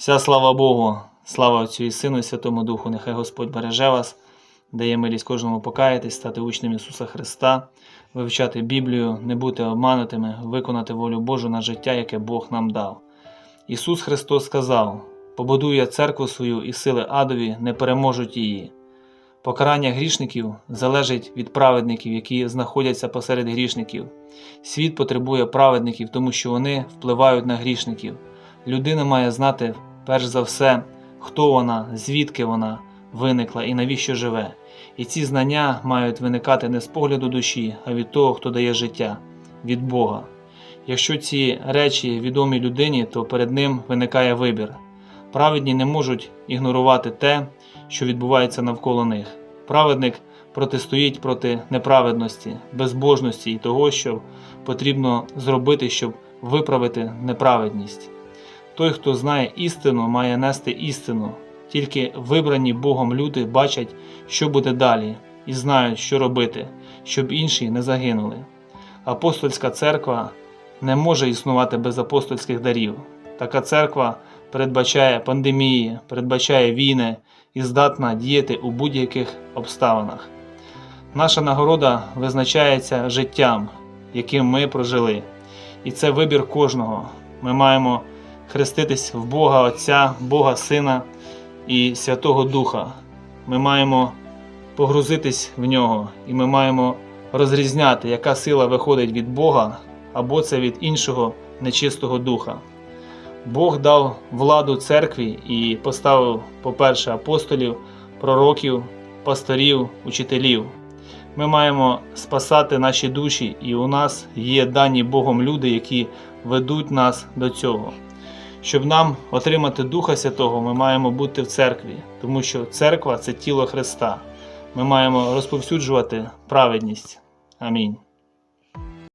Вся слава Богу, слава Отцю і Сину і Святому Духу, нехай Господь береже вас, дає милість кожному покаятись, стати учнем Ісуса Христа, вивчати Біблію, не бути обманутими, виконати волю Божу на життя, яке Бог нам дав. Ісус Христос сказав: Побудую я церкву свою, і сили адові не переможуть її. Покарання грішників залежить від праведників, які знаходяться посеред грішників. Світ потребує праведників, тому що вони впливають на грішників. Людина має знати перш за все, хто вона, звідки вона виникла і навіщо живе. І ці знання мають виникати не з погляду душі, а від того, хто дає життя, від Бога. Якщо ці речі відомі людині, то перед ним виникає вибір. Праведні не можуть ігнорувати те, що відбувається навколо них. Праведник протистоїть проти неправедності, безбожності і того, що потрібно зробити, щоб виправити неправедність. Той, хто знає істину, має нести істину. Тільки вибрані Богом люди бачать, що буде далі, і знають, що робити, щоб інші не загинули. Апостольська церква не може існувати без апостольських дарів. Така церква передбачає пандемії, передбачає війни і здатна діяти у будь-яких обставинах. Наша нагорода визначається життям, яким ми прожили. І це вибір кожного. Ми маємо хреститись в Бога Отця, Бога Сина і Святого Духа. Ми маємо погрузитись в нього, і ми маємо розрізняти, яка сила виходить від Бога або це від іншого нечистого духа. Бог дав владу церкві і поставив, по-перше, апостолів, пророків, пасторів, учителів. Ми маємо спасати наші душі, і у нас є дані Богом люди, які ведуть нас до цього. Щоб нам отримати Духа Святого, ми маємо бути в церкві, тому що церква це тіло Христа. Ми маємо розповсюджувати праведність. Амінь.